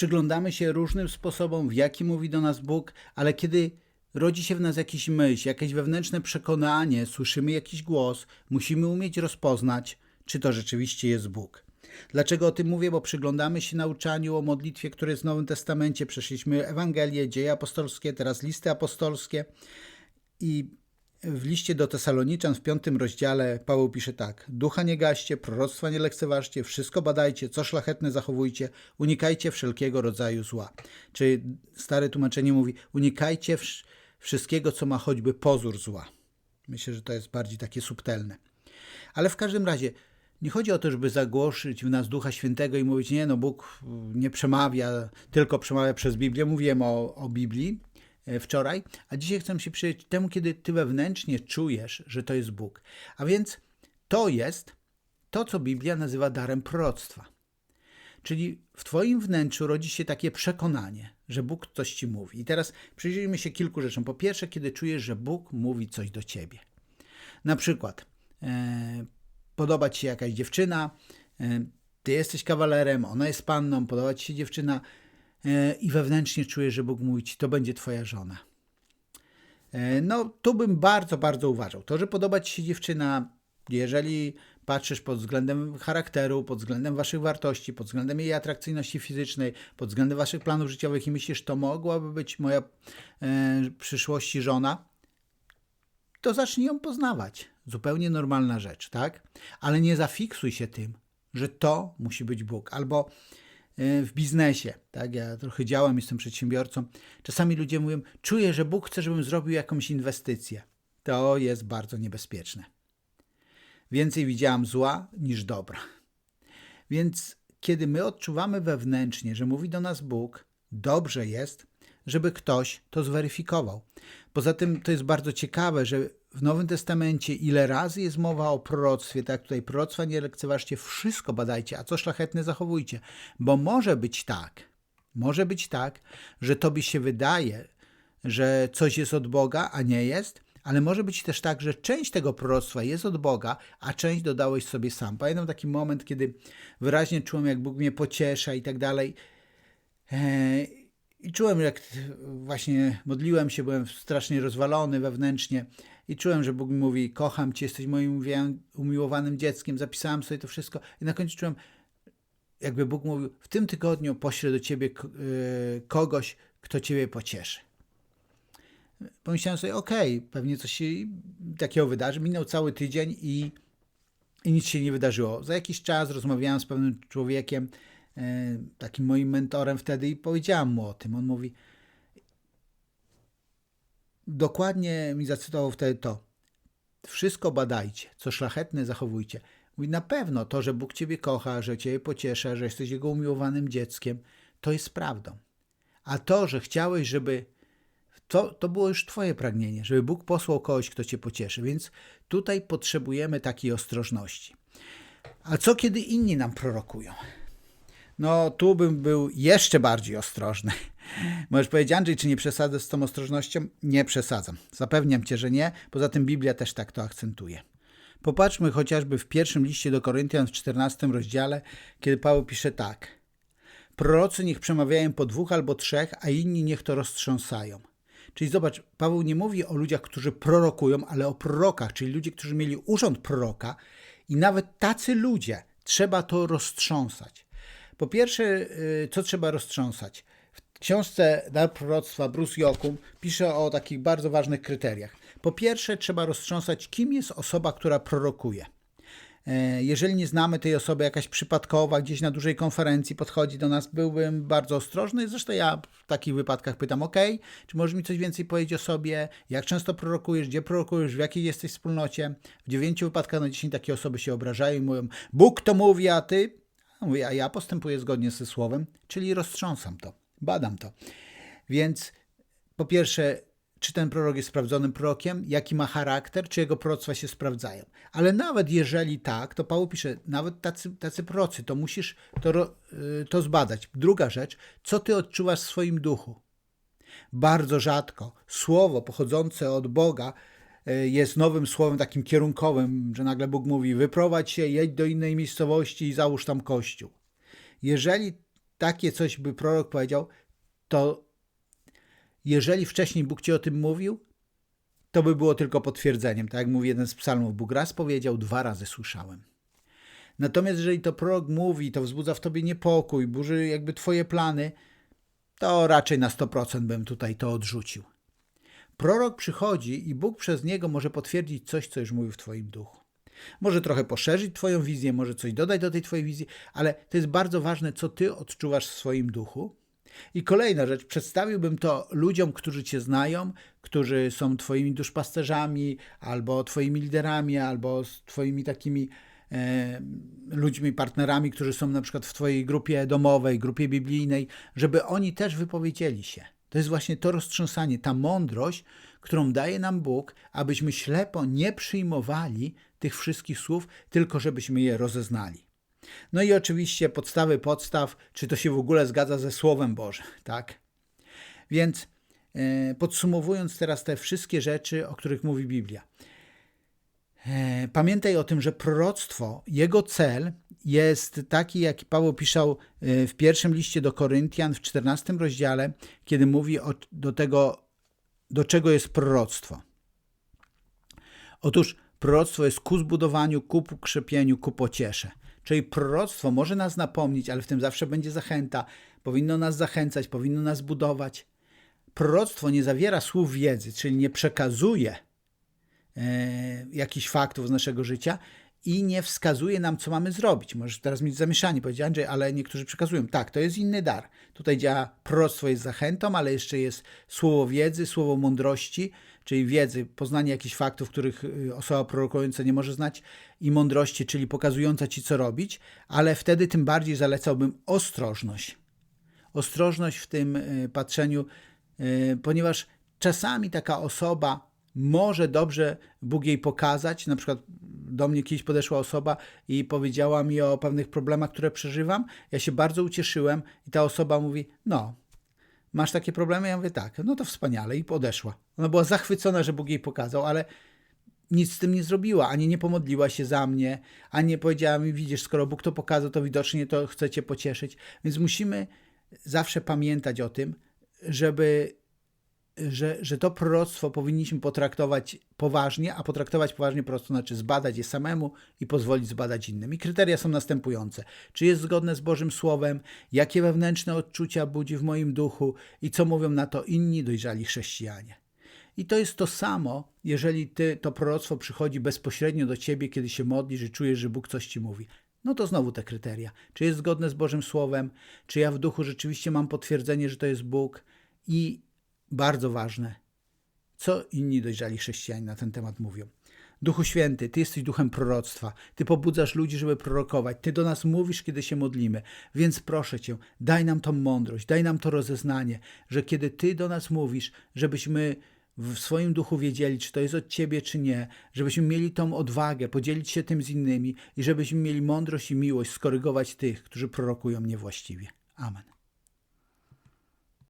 Przyglądamy się różnym sposobom, w jaki mówi do nas Bóg, ale kiedy rodzi się w nas jakiś myśl, jakieś wewnętrzne przekonanie, słyszymy jakiś głos, musimy umieć rozpoznać, czy to rzeczywiście jest Bóg. Dlaczego o tym mówię? Bo przyglądamy się nauczaniu o modlitwie, które jest w Nowym Testamencie. Przeszliśmy Ewangelie, dzieje apostolskie, teraz listy apostolskie. I w liście do Tesaloniczan w piątym rozdziale Paweł pisze tak: Ducha nie gaście, proroctwa nie lekceważcie, wszystko badajcie, co szlachetne zachowujcie, unikajcie wszelkiego rodzaju zła. Czyli stare tłumaczenie mówi: unikajcie wsz- wszystkiego, co ma choćby pozór zła. Myślę, że to jest bardziej takie subtelne. Ale w każdym razie nie chodzi o to, żeby zagłoszyć w nas Ducha Świętego i mówić, nie, no Bóg nie przemawia, tylko przemawia przez Biblię. Mówiłem o, o Biblii wczoraj, a dzisiaj chcę się przyjrzeć temu, kiedy ty wewnętrznie czujesz, że to jest Bóg. A więc to jest to, co Biblia nazywa darem proroctwa. Czyli w Twoim wnętrzu rodzi się takie przekonanie, że Bóg coś Ci mówi. I teraz przyjrzyjmy się kilku rzeczom. Po pierwsze, kiedy czujesz, że Bóg mówi coś do Ciebie. Na przykład, e, podoba Ci się jakaś dziewczyna, e, Ty jesteś kawalerem, ona jest panną, podoba Ci się dziewczyna e, i wewnętrznie czujesz, że Bóg mówi Ci, to będzie Twoja żona. E, no, tu bym bardzo, bardzo uważał. To, że podoba Ci się dziewczyna, jeżeli patrzysz pod względem charakteru, pod względem Waszych wartości, pod względem jej atrakcyjności fizycznej, pod względem Waszych planów życiowych i myślisz, to mogłaby być moja e, przyszłości żona, to zacznij ją poznawać. Zupełnie normalna rzecz, tak? Ale nie zafiksuj się tym, że to musi być Bóg. Albo e, w biznesie, tak? Ja trochę działam, jestem przedsiębiorcą. Czasami ludzie mówią, czuję, że Bóg chce, żebym zrobił jakąś inwestycję. To jest bardzo niebezpieczne. Więcej widziałam zła niż dobra. Więc kiedy my odczuwamy wewnętrznie, że mówi do nas Bóg, dobrze jest, żeby ktoś to zweryfikował. Poza tym to jest bardzo ciekawe, że w Nowym Testamencie ile razy jest mowa o proroctwie, tak tutaj proroctwa nie lekceważcie, wszystko badajcie, a co szlachetne zachowujcie. Bo może być tak, może być tak, że tobie się wydaje, że coś jest od Boga, a nie jest, ale może być też tak, że część tego proroctwa jest od Boga, a część dodałeś sobie sam. Pamiętam taki moment, kiedy wyraźnie czułem, jak Bóg mnie pociesza i tak dalej. Eee, I czułem, jak właśnie modliłem się, byłem strasznie rozwalony wewnętrznie i czułem, że Bóg mi mówi, kocham Cię, jesteś moim umiłowanym dzieckiem, zapisałem sobie to wszystko i na końcu czułem, jakby Bóg mówił, w tym tygodniu poślę do Ciebie kogoś, kto Ciebie pocieszy. Pomyślałem sobie, okej, okay, pewnie coś się takiego wydarzy. Minął cały tydzień i, i nic się nie wydarzyło. Za jakiś czas rozmawiałem z pewnym człowiekiem, e, takim moim mentorem wtedy i powiedziałem mu o tym. On mówi, dokładnie mi zacytował wtedy to. Wszystko badajcie, co szlachetne zachowujcie. Mówi, na pewno to, że Bóg Ciebie kocha, że Ciebie pociesza, że jesteś Jego umiłowanym dzieckiem, to jest prawdą. A to, że chciałeś, żeby to, to było już Twoje pragnienie, żeby Bóg posłał kogoś, kto Cię pocieszy. Więc tutaj potrzebujemy takiej ostrożności. A co kiedy inni nam prorokują? No, tu bym był jeszcze bardziej ostrożny. Możesz powiedzieć, Andrzej, czy nie przesadzę z tą ostrożnością? Nie przesadzam. Zapewniam Cię, że nie. Poza tym Biblia też tak to akcentuje. Popatrzmy chociażby w pierwszym liście do Koryntian w 14 rozdziale, kiedy Paweł pisze tak. Prorocy niech przemawiają po dwóch albo trzech, a inni niech to roztrząsają. Czyli zobacz, Paweł nie mówi o ludziach, którzy prorokują, ale o prorokach, czyli ludzie, którzy mieli urząd proroka i nawet tacy ludzie trzeba to roztrząsać. Po pierwsze, y, co trzeba roztrząsać? W książce Dar proroctwa Bruce Jokum pisze o takich bardzo ważnych kryteriach. Po pierwsze, trzeba roztrząsać, kim jest osoba, która prorokuje. E, jeżeli nie znamy tej osoby, jakaś przypadkowa, gdzieś na dużej konferencji podchodzi do nas, byłbym bardzo ostrożny. Zresztą ja w takich wypadkach pytam, ok, czy możesz mi coś więcej powiedzieć o sobie, jak często prorokujesz, gdzie prorokujesz, w jakiej jesteś wspólnocie. W dziewięciu wypadkach na dziesięć takie osoby się obrażają i mówią, Bóg to mówi, a ty? A mówię, a ja postępuję zgodnie ze słowem, czyli roztrząsam to, badam to. Więc po pierwsze, czy ten prorok jest sprawdzonym prorokiem, jaki ma charakter, czy jego proroctwa się sprawdzają. Ale nawet jeżeli tak, to Paweł pisze, nawet tacy, tacy prorocy, to musisz to, y, to zbadać. Druga rzecz, co ty odczuwasz w swoim duchu? Bardzo rzadko słowo pochodzące od Boga jest nowym słowem takim kierunkowym, że nagle Bóg mówi: wyprowadź się, jedź do innej miejscowości i załóż tam kościół. Jeżeli takie coś by prorok powiedział, to jeżeli wcześniej Bóg ci o tym mówił, to by było tylko potwierdzeniem. Tak jak mówi jeden z psalmów, Bóg raz powiedział, dwa razy słyszałem. Natomiast jeżeli to prorok mówi, to wzbudza w tobie niepokój, burzy jakby twoje plany, to raczej na 100% bym tutaj to odrzucił. Prorok przychodzi i Bóg przez niego może potwierdzić coś, co już mówi w twoim duchu. Może trochę poszerzyć twoją wizję, może coś dodać do tej twojej wizji, ale to jest bardzo ważne, co ty odczuwasz w swoim duchu. I kolejna rzecz, przedstawiłbym to ludziom, którzy cię znają, którzy są twoimi duszpasterzami, albo twoimi liderami, albo twoimi takimi e, ludźmi, partnerami, którzy są na przykład w twojej grupie domowej, grupie biblijnej, żeby oni też wypowiedzieli się. To jest właśnie to roztrząsanie, ta mądrość, którą daje nam Bóg, abyśmy ślepo nie przyjmowali tych wszystkich słów, tylko żebyśmy je rozeznali. No i oczywiście podstawy podstaw, czy to się w ogóle zgadza ze Słowem Bożym, tak? Więc e, podsumowując teraz te wszystkie rzeczy, o których mówi Biblia. E, pamiętaj o tym, że proroctwo, jego cel jest taki, jaki Paweł pisał e, w pierwszym liście do Koryntian w 14 rozdziale, kiedy mówi o, do tego, do czego jest proroctwo. Otóż proroctwo jest ku zbudowaniu, ku pokrzepieniu, ku pociesze. Czyli proroctwo może nas napomnieć, ale w tym zawsze będzie zachęta. Powinno nas zachęcać, powinno nas budować. Proroctwo nie zawiera słów wiedzy, czyli nie przekazuje e, jakichś faktów z naszego życia i nie wskazuje nam, co mamy zrobić. Możesz teraz mieć zamieszanie, powiedzieć Andrzej, ale niektórzy przekazują. Tak, to jest inny dar. Tutaj działa proroctwo jest zachętą, ale jeszcze jest słowo wiedzy, słowo mądrości, czyli wiedzy, poznanie jakichś faktów, których y, osoba prorokująca nie może znać, i mądrości, czyli pokazująca ci, co robić, ale wtedy tym bardziej zalecałbym ostrożność. Ostrożność w tym y, patrzeniu, y, ponieważ czasami taka osoba może dobrze Bóg jej pokazać. Na przykład do mnie kiedyś podeszła osoba i powiedziała mi o pewnych problemach, które przeżywam. Ja się bardzo ucieszyłem i ta osoba mówi: No, masz takie problemy? Ja mówię: Tak, no to wspaniale i podeszła. Ona była zachwycona, że Bóg jej pokazał, ale nic z tym nie zrobiła, ani nie pomodliła się za mnie, ani nie powiedziała mi: Widzisz, skoro Bóg to pokazał, to widocznie to chce cię pocieszyć. Więc musimy zawsze pamiętać o tym, żeby że, że to proroctwo powinniśmy potraktować poważnie, a potraktować poważnie po prostu znaczy zbadać je samemu i pozwolić zbadać innym. I kryteria są następujące. Czy jest zgodne z Bożym Słowem, jakie wewnętrzne odczucia budzi w moim duchu i co mówią na to inni dojrzali chrześcijanie. I to jest to samo, jeżeli ty, to proroctwo przychodzi bezpośrednio do ciebie, kiedy się modlisz i czujesz, że Bóg coś ci mówi. No to znowu te kryteria. Czy jest zgodne z Bożym Słowem, czy ja w duchu rzeczywiście mam potwierdzenie, że to jest Bóg i bardzo ważne, co inni dojrzali chrześcijanie na ten temat mówią. Duchu Święty, Ty jesteś duchem proroctwa. Ty pobudzasz ludzi, żeby prorokować. Ty do nas mówisz, kiedy się modlimy. Więc proszę Cię, daj nam tą mądrość, daj nam to rozeznanie, że kiedy Ty do nas mówisz, żebyśmy w swoim duchu wiedzieli, czy to jest od Ciebie, czy nie, żebyśmy mieli tą odwagę, podzielić się tym z innymi i żebyśmy mieli mądrość i miłość skorygować tych, którzy prorokują niewłaściwie. Amen.